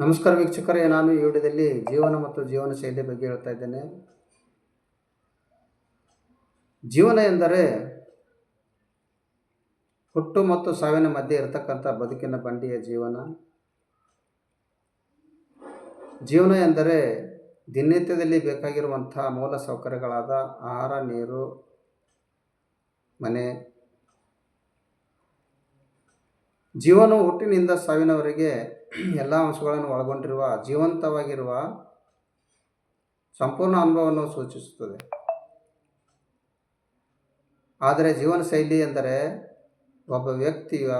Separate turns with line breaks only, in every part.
ನಮಸ್ಕಾರ ವೀಕ್ಷಕರೇ, ನಾನು ಈ ವಿಡಿಯೋದಲ್ಲಿ ಜೀವನ ಮತ್ತು ಜೀವನ ಶೈಲಿ ಬಗ್ಗೆ ಹೇಳ್ತಾ ಇದ್ದೇನೆ. ಜೀವನ ಎಂದರೆ ಹುಟ್ಟು ಮತ್ತು ಸಾವಿನ ಮಧ್ಯೆ ಇರತಕ್ಕಂಥ ಬದುಕಿನ ಬಂಡಿಯ ಜೀವನ. ಜೀವನ ಎಂದರೆ ದಿನನಿತ್ಯದಲ್ಲಿ ಬೇಕಾಗಿರುವಂಥ ಮೂಲ ಸೌಕರ್ಯಗಳಾದ ಆಹಾರ, ನೀರು, ಮನೆ ಜೀವನವು ಹುಟ್ಟಿನಿಂದ ಸಾವಿನವರೆಗೆ ಎಲ್ಲ ಅಂಶಗಳನ್ನು ಒಳಗೊಂಡಿರುವ ಜೀವಂತವಾಗಿರುವ ಸಂಪೂರ್ಣ ಅನುಭವವನ್ನು ಸೂಚಿಸುತ್ತದೆ. ಆದರೆ ಜೀವನ ಶೈಲಿ ಎಂದರೆ ಒಬ್ಬ ವ್ಯಕ್ತಿಯ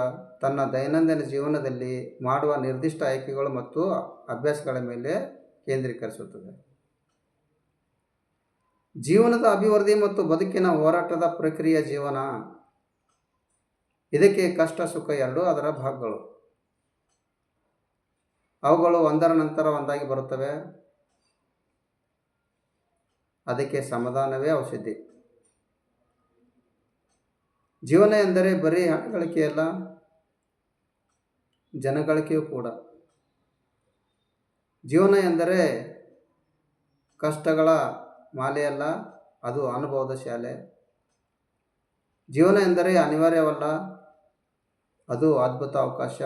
ತನ್ನ ದೈನಂದಿನ ಜೀವನದಲ್ಲಿ ಮಾಡುವ ನಿರ್ದಿಷ್ಟ ಆಯ್ಕೆಗಳು ಮತ್ತು ಅಭ್ಯಾಸಗಳ ಮೇಲೆ ಕೇಂದ್ರೀಕರಿಸುತ್ತದೆ. ಜೀವನದ ಅಭಿವೃದ್ಧಿ ಮತ್ತು ಬದುಕಿನ ಹೋರಾಟದ ಪ್ರಕ್ರಿಯೆ ಜೀವನ. ಇದಕ್ಕೆ ಕಷ್ಟ, ಸುಖ ಎರಡೂ ಅದರ ಭಾಗಗಳು. ಅವುಗಳು ಒಂದರ ನಂತರ ಒಂದಾಗಿ ಬರುತ್ತವೆ. ಅದಕ್ಕೆ ಸಮಾಧಾನವೇ ಔಷಧಿ. ಜೀವನ ಎಂದರೆ ಬರೀ ಹಣಗಳಿಕೆಯಲ್ಲ ಜನಗಳಿಕೆಯೂ ಕೂಡ. ಜೀವನ ಎಂದರೆ ಕಷ್ಟಗಳ ಮಾಲೆಯಲ್ಲ ಅದು ಅನುಭವದ ಶಾಲೆ. ಜೀವನ ಎಂದರೆ ಅನಿವಾರ್ಯವಲ್ಲ ಅದು ಅದ್ಭುತ ಅವಕಾಶ.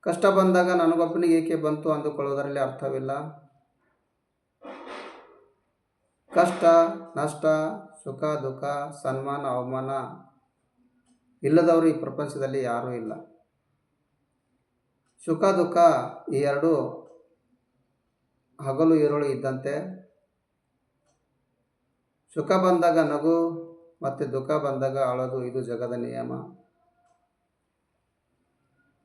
ಕಷ್ಟ ಬಂದಾಗ ನನಗೊಬ್ಬನಿಗೆ ಏಕೆ ಬಂತು ಅಂದುಕೊಳ್ಳೋದರಲ್ಲಿ ಅರ್ಥವಿಲ್ಲ. ಕಷ್ಟ, ನಷ್ಟ, ಸುಖ, ದುಃಖ, ಸನ್ಮಾನ, ಅವಮಾನ ಇಲ್ಲದವರು ಈ ಪ್ರಪಂಚದಲ್ಲಿ ಯಾರೂ ಇಲ್ಲ. ಸುಖ, ದುಃಖ ಈ ಎರಡು ಹಗಲು ಈರುಳು ಇದ್ದಂತೆ. ಸುಖ ಬಂದಾಗ ನಗು ಮತ್ತು ದುಃಖ ಬಂದಾಗ ಅಳೋದು, ಇದು ಜಗದ ನಿಯಮ.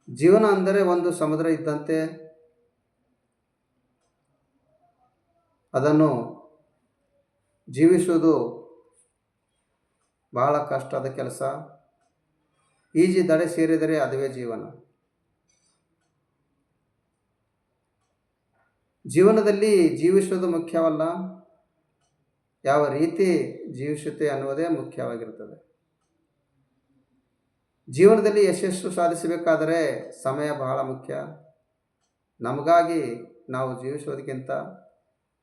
ಜೀವನ ಅಂದರೆ ಒಂದು ಸಮುದ್ರ ಇದ್ದಂತೆ ಅದನ್ನು ಜೀವಿಸುವುದು ಬಹಳ ಕಷ್ಟದ ಕೆಲಸ. ಈಜಿ ದಡೆ ಸೇರಿದರೆ ಅದುವೇ ಜೀವನ. ಜೀವನದಲ್ಲಿ ಜೀವಿಸುವುದು ಮುಖ್ಯವಲ್ಲ, ಯಾವ ರೀತಿ ಜೀವಿಸುತ್ತೆ ಅನ್ನುವುದೇ ಮುಖ್ಯವಾಗಿರುತ್ತದೆ. ಜೀವನದಲ್ಲಿ ಯಶಸ್ಸು ಸಾಧಿಸಬೇಕಾದರೆ ಸಮಯ ಬಹಳ ಮುಖ್ಯ. ನಮಗಾಗಿ ನಾವು ಜೀವಿಸೋದಕ್ಕಿಂತ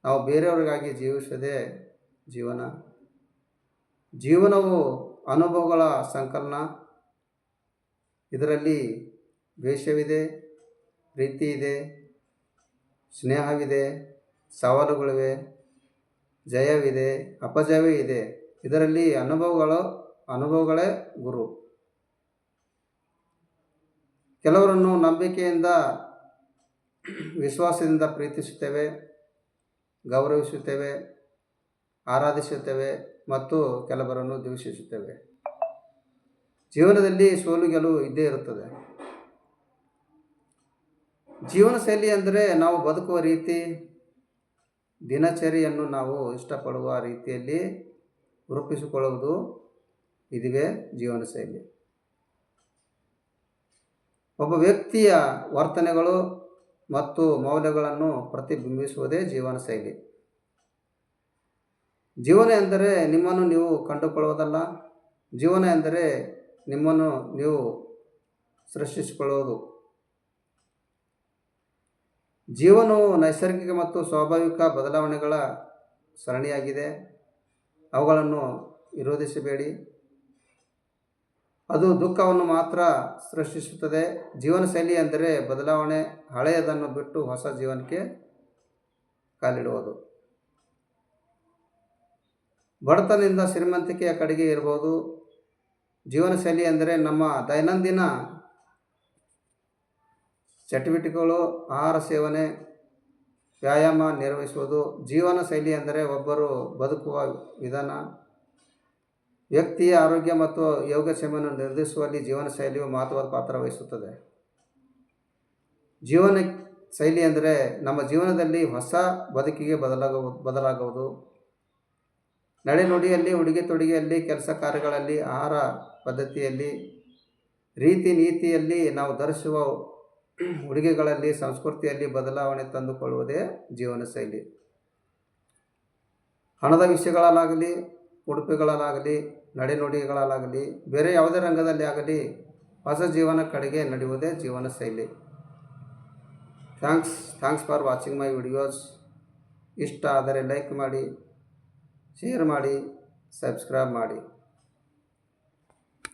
ನಾವು ಬೇರೆಯವ್ರಿಗಾಗಿ ಜೀವಿಸೋದೇ ಜೀವನ. ಜೀವನವು ಅನುಭವಗಳ ಸಂಕಲನ. ಇದರಲ್ಲಿ ದ್ವೇಷವಿದೆ ಪ್ರೀತಿ ಇದೆ ಸ್ನೇಹವಿದೆ, ಸವಾಲುಗಳಿವೆ, ಜಯವಿದೆ ಅಪಜಯವೇ ಇದೆ ಇದರಲ್ಲಿ ಅನುಭವಗಳು, ಅನುಭವಗಳೇ ಗುರು. ಕೆಲವರನ್ನು ನಂಬಿಕೆಯಿಂದ ವಿಶ್ವಾಸದಿಂದ ಪ್ರೀತಿಸುತ್ತೇವೆ, ಗೌರವಿಸುತ್ತೇವೆ, ಆರಾಧಿಸುತ್ತೇವೆ ಮತ್ತು ಕೆಲವರನ್ನು ದ್ವೇಷಿಸುತ್ತೇವೆ ಜೀವನದಲ್ಲಿ ಸೋಲು ಗೆಲುವು ಇದ್ದೇ ಇರುತ್ತದೆ. ಜೀವನ ಶೈಲಿ ಅಂದರೆ ನಾವು ಬದುಕುವ ರೀತಿ, ದಿನಚರಿಯನ್ನು ನಾವು ಇಷ್ಟಪಡುವ ರೀತಿಯಲ್ಲಿ ರೂಪಿಸಿಕೊಳ್ಳುವುದು ಇದುವೇ ಜೀವನ ಶೈಲಿ. ಒಬ್ಬ ವ್ಯಕ್ತಿಯ ವರ್ತನೆಗಳು ಮತ್ತು ಮೌಲ್ಯಗಳನ್ನು ಪ್ರತಿಬಿಂಬಿಸುವುದೇ ಜೀವನ ಶೈಲಿ. ಜೀವನ ಎಂದರೆ ನಿಮ್ಮನ್ನು ನೀವು ಕಂಡುಕೊಳ್ಳುವುದಲ್ಲ. ಜೀವನ ಎಂದರೆ ನಿಮ್ಮನ್ನು ನೀವು ಸೃಷ್ಟಿಸಿಕೊಳ್ಳುವುದು. ಜೀವನವು ನೈಸರ್ಗಿಕ ಮತ್ತು ಸ್ವಾಭಾವಿಕ ಬದಲಾವಣೆಗಳ ಸರಣಿಯಾಗಿದೆ. ಅವುಗಳನ್ನು ವಿರೋಧಿಸಬೇಡಿ. ಅದು ದುಃಖವನ್ನು ಮಾತ್ರ ಸೃಷ್ಟಿಸುತ್ತದೆ. ಜೀವನ ಶೈಲಿ ಅಂದರೆ ಬದಲಾವಣೆ, ಹಳೆಯದನ್ನು ಬಿಟ್ಟು ಹೊಸ ಜೀವನಕ್ಕೆ ಕಾಲಿಡುವುದು. ಬಡತನದಿಂದ ಶ್ರೀಮಂತಿಕೆಯ ಕಡೆಗೆ ಇರ್ಬೋದು ಜೀವನ ಶೈಲಿ ಅಂದರೆ ನಮ್ಮ ದೈನಂದಿನ ಚಟುವಟಿಕೆಗಳು, ಆಹಾರ ಸೇವನೆ, ವ್ಯಾಯಾಮ ನಿರ್ವಹಿಸುವುದು. ಜೀವನ ಶೈಲಿ ಅಂದರೆ ಒಬ್ಬರು ಬದುಕುವ ವಿಧಾನ. ವ್ಯಕ್ತಿಯ ಆರೋಗ್ಯ ಮತ್ತು ಯೋಗಕ್ಷೇಮವನ್ನು ನಿರ್ಧರಿಸುವಲ್ಲಿ ಜೀವನ ಶೈಲಿಯು ಮಹತ್ವದ ಪಾತ್ರ ವಹಿಸುತ್ತದೆ. ಜೀವನ ಶೈಲಿ ಅಂದರೆ ನಮ್ಮ ಜೀವನದಲ್ಲಿ ಹೊಸ ಬದುಕಿಗೆ ಬದಲಾಗುವ ಬದಲಾಗುವುದು. ನಡೆನುಡಿಯಲ್ಲಿ, ಉಡುಗೆ ತೊಡುಗೆಯಲ್ಲಿ, ಕೆಲಸ ಕಾರ್ಯಗಳಲ್ಲಿ, ಆಹಾರ ಪದ್ಧತಿಯಲ್ಲಿ, ರೀತಿ ನೀತಿಯಲ್ಲಿ ನಾವು ಧರಿಸುವ ಉಡುಗೆಗಳಲ್ಲಿ, ಸಂಸ್ಕೃತಿಯಲ್ಲಿ ಬದಲಾವಣೆ ತಂದುಕೊಳ್ಳುವುದೇ ಜೀವನ ಶೈಲಿ. ಹಣದ ವಿಷಯಗಳಲ್ಲಾಗಲಿ ಉಡುಪುಗಳಲ್ಲಾಗಲಿ, ನಡೆನುಡಿಗಳಲ್ಲಾಗಲಿ, ಬೇರೆ ಯಾವುದೇ ರಂಗದಲ್ಲಿ ಆಗಲಿ ಹೊಸ ಜೀವನ ಕಡೆಗೆ ನಡೆಯುವುದೇ ಜೀವನ ಶೈಲಿ. Thanks thanks for watching my videos. ಇಷ್ಟ ಆದರೆ ಲೈಕ್ ಮಾಡಿ, ಶೇರ್ ಮಾಡಿ, ಸಬ್ಸ್ಕ್ರೈಬ್ ಮಾಡಿ.